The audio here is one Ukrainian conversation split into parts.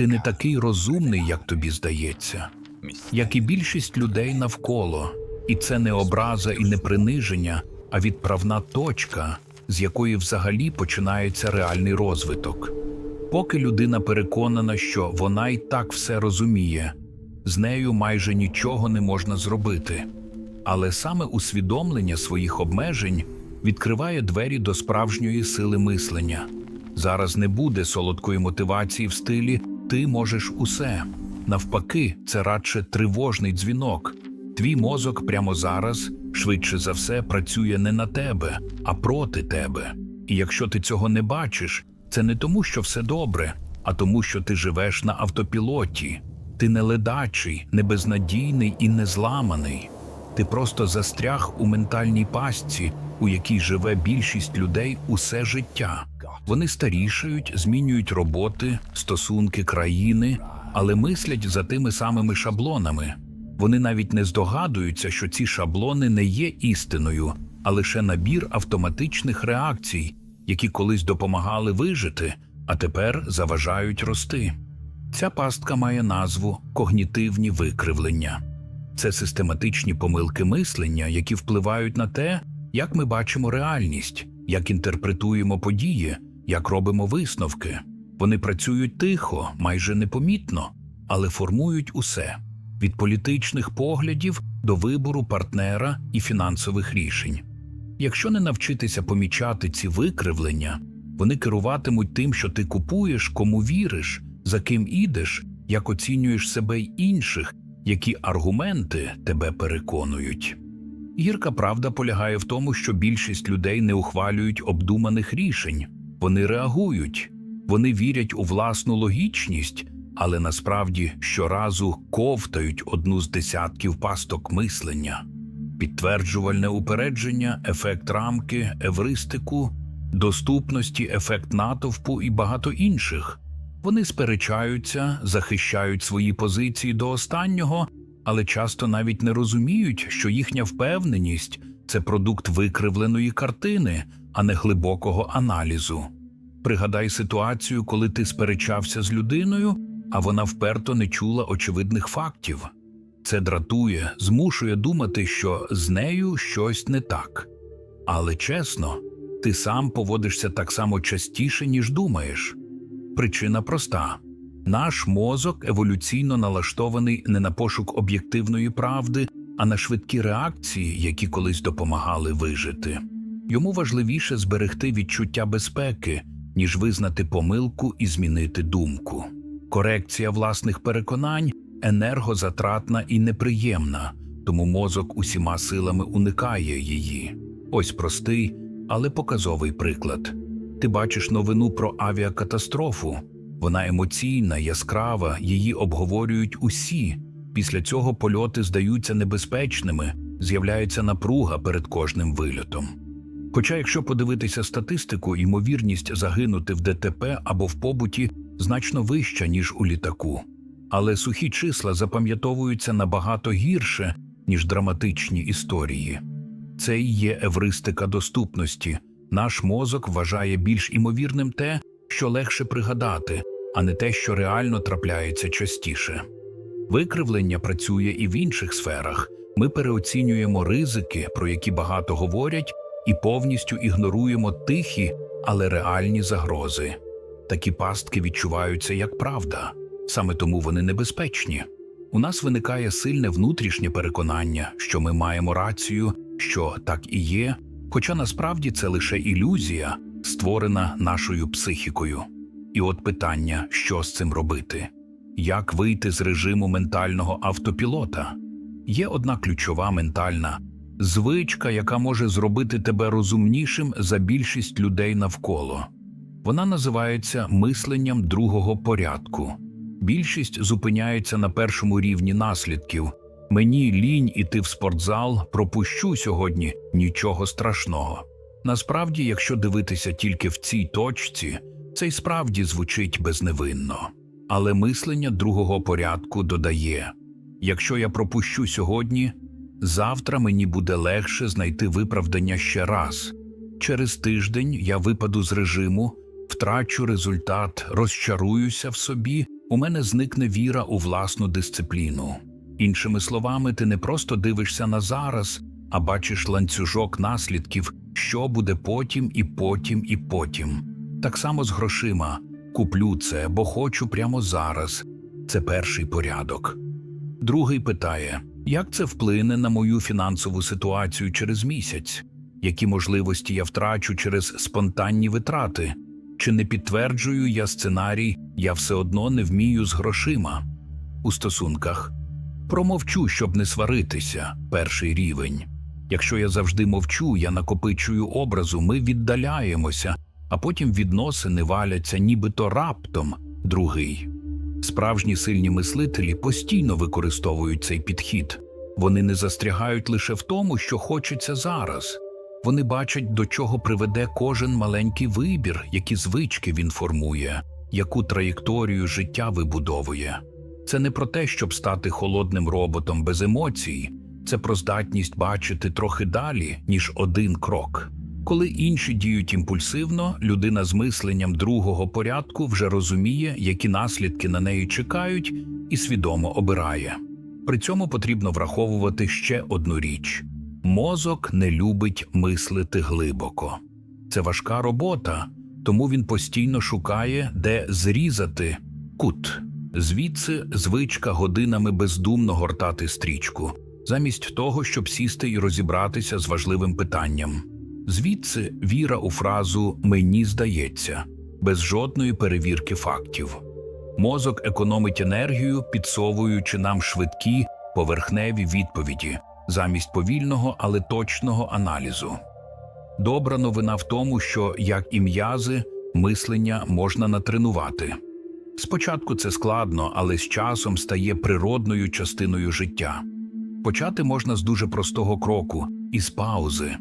Ти не такий розумний, як тобі здається, як і більшість людей навколо. І це не образа і не приниження, а відправна точка, з якої взагалі починається реальний розвиток. Поки людина переконана, що вона і так все розуміє, з нею майже нічого не можна зробити. Але саме усвідомлення своїх обмежень відкриває двері до справжньої сили мислення. Зараз не буде солодкої мотивації в стилі ти можеш усе. Навпаки, це радше тривожний дзвінок. Твій мозок прямо зараз, швидше за все, працює не на тебе, а проти тебе. І якщо ти цього не бачиш, це не тому, що все добре, а тому, що ти живеш на автопілоті. Ти не ледачий, не безнадійний і не зламаний. Ти просто застряг у ментальній пастці, у якій живе більшість людей усе життя. Вони старішають, змінюють роботи, стосунки, країни, але мислять за тими самими шаблонами. Вони навіть не здогадуються, що ці шаблони не є істиною, а лише набір автоматичних реакцій, які колись допомагали вижити, а тепер заважають рости. Ця пастка має назву когнітивні викривлення. Це систематичні помилки мислення, які впливають на те, як ми бачимо реальність, як інтерпретуємо події, як робимо висновки. Вони працюють тихо, майже непомітно, але формують усе від політичних поглядів до вибору партнера і фінансових рішень. Якщо не навчитися помічати ці викривлення, вони керуватимуть тим, що ти купуєш, кому віриш, за ким ідеш, як оцінюєш себе й інших, які аргументи тебе переконують. Гірка правда полягає в тому, що більшість людей не ухвалюють обдуманих рішень, вони реагують, вони вірять у власну логічність, але насправді щоразу ковтають одну з десятків пасток мислення. Підтверджувальне упередження, ефект рамки, евристику, доступності, ефект натовпу і багато інших. Вони сперечаються, захищають свої позиції до останнього, але часто навіть не розуміють, що їхня впевненість це продукт викривленої картини, а не глибокого аналізу. Пригадай ситуацію, коли ти сперечався з людиною, а вона вперто не чула очевидних фактів. Це дратує, змушує думати, що з нею щось не так. Але чесно, ти сам поводишся так само частіше, ніж думаєш. Причина проста: наш мозок еволюційно налаштований не на пошук об'єктивної правди, а на швидкі реакції, які колись допомагали вижити. Йому важливіше зберегти відчуття безпеки, ніж визнати помилку і змінити думку. Корекція власних переконань енергозатратна і неприємна, тому мозок усіма силами уникає її. Ось простий, але показовий приклад. Ти бачиш новину про авіакатастрофу. Вона емоційна, яскрава, її обговорюють усі. Після цього польоти здаються небезпечними, з'являється напруга перед кожним вильотом. Хоча, якщо подивитися статистику, ймовірність загинути в ДТП або в побуті значно вища, ніж у літаку. Але сухі числа запам'ятовуються набагато гірше, ніж драматичні історії. Це і є евристика доступності. Наш мозок вважає більш імовірним те, що легше пригадати, а не те, що реально трапляється частіше. Викривлення працює і в інших сферах. Ми переоцінюємо ризики, про які багато говорять, і повністю ігноруємо тихі, але реальні загрози. Такі пастки відчуваються як правда, саме тому вони небезпечні. У нас виникає сильне внутрішнє переконання, що ми маємо рацію, що так і є, хоча насправді це лише ілюзія, створена нашою психікою. І от питання, що з цим робити? Як вийти з режиму ментального автопілота? Є одна ключова ментальна звичка, яка може зробити тебе розумнішим за більшість людей навколо. Вона називається мисленням другого порядку. Більшість зупиняється на першому рівні наслідків. Мені лінь іти в спортзал, пропущу сьогодні нічого страшного. Насправді, якщо дивитися тільки в цій точці, це й справді звучить безневинно. Але мислення другого порядку додає: якщо я пропущу сьогодні, завтра мені буде легше знайти виправдання ще раз. Через тиждень я випаду з режиму, втрачу результат, розчаруюся в собі у мене зникне віра у власну дисципліну. Іншими словами, ти не просто дивишся на зараз, а бачиш ланцюжок наслідків, що буде потім, і потім, і потім. Так само з грошима куплю це, бо хочу прямо зараз. Це перший порядок. Другий питає, як це вплине на мою фінансову ситуацію через місяць, які можливості я втрачу через спонтанні витрати, чи не підтверджую я сценарій, я все одно не вмію з грошима у стосунках. Промовчу, щоб не сваритися, перший рівень. Якщо я завжди мовчу, я накопичую образу, ми віддаляємося, а потім відносини валяться нібито раптом, другий. Справжні сильні мислителі постійно використовують цей підхід. Вони не застрягають лише в тому, що хочеться зараз. Вони бачать, до чого приведе кожен маленький вибір, які звички він формує, яку траєкторію життя вибудовує. Це не про те, щоб стати холодним роботом без емоцій, це про здатність бачити трохи далі, ніж один крок. Коли інші діють імпульсивно, людина з мисленням другого порядку вже розуміє, які наслідки на неї чекають, і свідомо обирає. При цьому потрібно враховувати ще одну річ: мозок не любить мислити глибоко. Це важка робота, тому він постійно шукає, де зрізати кут. Звідси звичка годинами бездумно гортати стрічку, замість того, щоб сісти і розібратися з важливим питанням. Звідси віра у фразу Мені здається, без жодної перевірки фактів. Мозок економить енергію, підсовуючи нам швидкі, поверхневі відповіді замість повільного, але точного аналізу. Добра новина в тому, що, як і м'язи, мислення можна натренувати. Спочатку це складно, але з часом стає природною частиною життя. Почати можна з дуже простого кроку із паузи.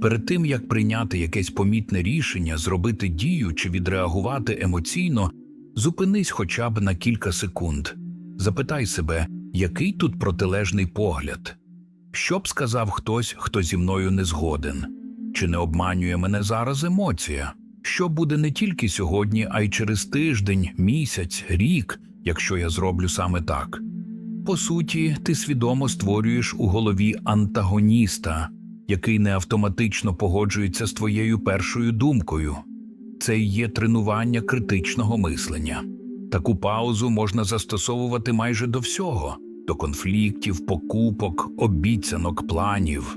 Перед тим як прийняти якесь помітне рішення, зробити дію чи відреагувати емоційно, зупинись хоча б на кілька секунд. Запитай себе, який тут протилежний погляд. Що б сказав хтось, хто зі мною не згоден? Чи не обманює мене зараз емоція? Що буде не тільки сьогодні, а й через тиждень, місяць, рік, якщо я зроблю саме так? По суті, ти свідомо створюєш у голові антагоніста, який не автоматично погоджується з твоєю першою думкою. Це і є тренування критичного мислення. Таку паузу можна застосовувати майже до всього до конфліктів, покупок, обіцянок, планів.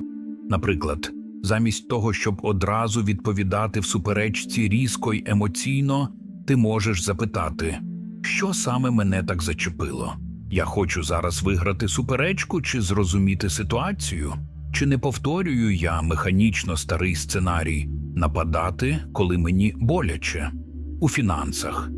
Наприклад, замість того, щоб одразу відповідати в суперечці різко й емоційно, ти можеш запитати, що саме мене так зачепило? Я хочу зараз виграти суперечку чи зрозуміти ситуацію? Чи не повторюю я механічно старий сценарій нападати, коли мені боляче? У фінансах.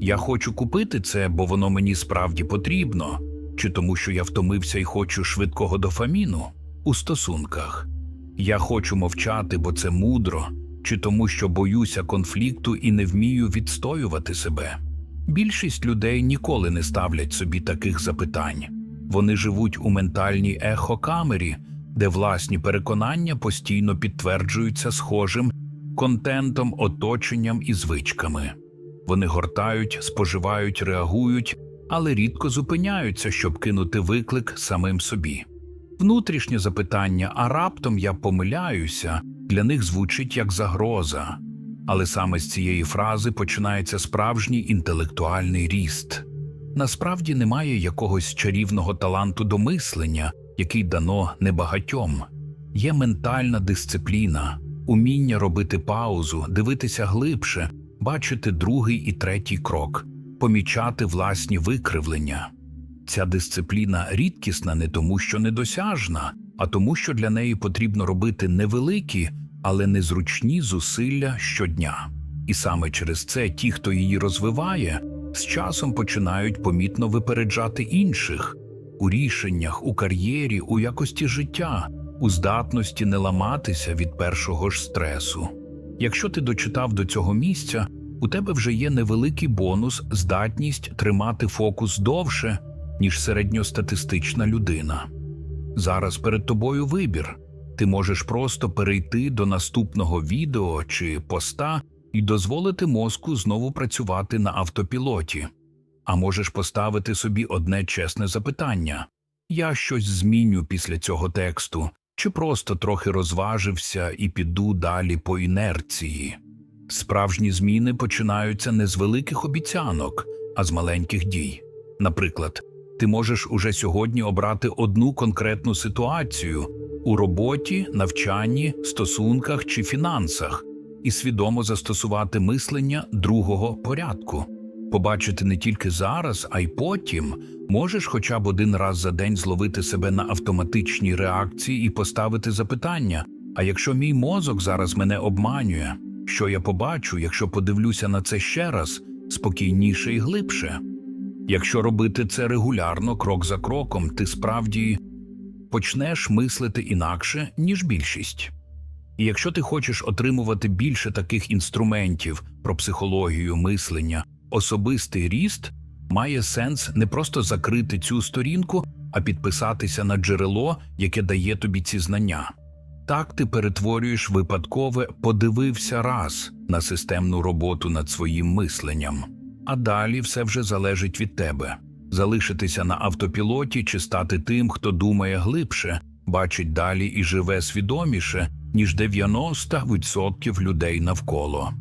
Я хочу купити це, бо воно мені справді потрібно, чи тому, що я втомився і хочу швидкого дофаміну у стосунках. Я хочу мовчати, бо це мудро, чи тому, що боюся конфлікту і не вмію відстоювати себе. Більшість людей ніколи не ставлять собі таких запитань. Вони живуть у ментальній ехокамері, де власні переконання постійно підтверджуються схожим контентом, оточенням і звичками. Вони гортають, споживають, реагують, але рідко зупиняються, щоб кинути виклик самим собі. Внутрішнє запитання, а раптом я помиляюся, для них звучить як загроза. Але саме з цієї фрази починається справжній інтелектуальний ріст. Насправді немає якогось чарівного таланту до мислення, який дано небагатьом. Є ментальна дисципліна, уміння робити паузу, дивитися глибше, бачити другий і третій крок, помічати власні викривлення. Ця дисципліна рідкісна не тому, що недосяжна, а тому, що для неї потрібно робити невеликі, але незручні зусилля щодня. І саме через це ті, хто її розвиває, з часом починають помітно випереджати інших у рішеннях, у кар'єрі, у якості життя, у здатності не ламатися від першого ж стресу. Якщо ти дочитав до цього місця, у тебе вже є невеликий бонус, здатність тримати фокус довше, ніж середньостатистична людина. Зараз перед тобою вибір. Ти можеш просто перейти до наступного відео чи поста і дозволити мозку знову працювати на автопілоті. А можеш поставити собі одне чесне запитання я щось зміню після цього тексту, чи просто трохи розважився і піду далі по інерції. Справжні зміни починаються не з великих обіцянок, а з маленьких дій. Наприклад, ти можеш уже сьогодні обрати одну конкретну ситуацію у роботі, навчанні, стосунках чи фінансах і свідомо застосувати мислення другого порядку. Побачити не тільки зараз, а й потім можеш хоча б один раз за день зловити себе на автоматичній реакції і поставити запитання: а якщо мій мозок зараз мене обманює, що я побачу, якщо подивлюся на це ще раз спокійніше і глибше? Якщо робити це регулярно, крок за кроком, ти справді почнеш мислити інакше, ніж більшість. І якщо ти хочеш отримувати більше таких інструментів про психологію, мислення, особистий ріст, має сенс не просто закрити цю сторінку, а підписатися на джерело, яке дає тобі ці знання. Так ти перетворюєш випадкове подивився раз на системну роботу над своїм мисленням. А далі все вже залежить від тебе залишитися на автопілоті чи стати тим, хто думає глибше, бачить далі і живе свідоміше, ніж 90% людей навколо.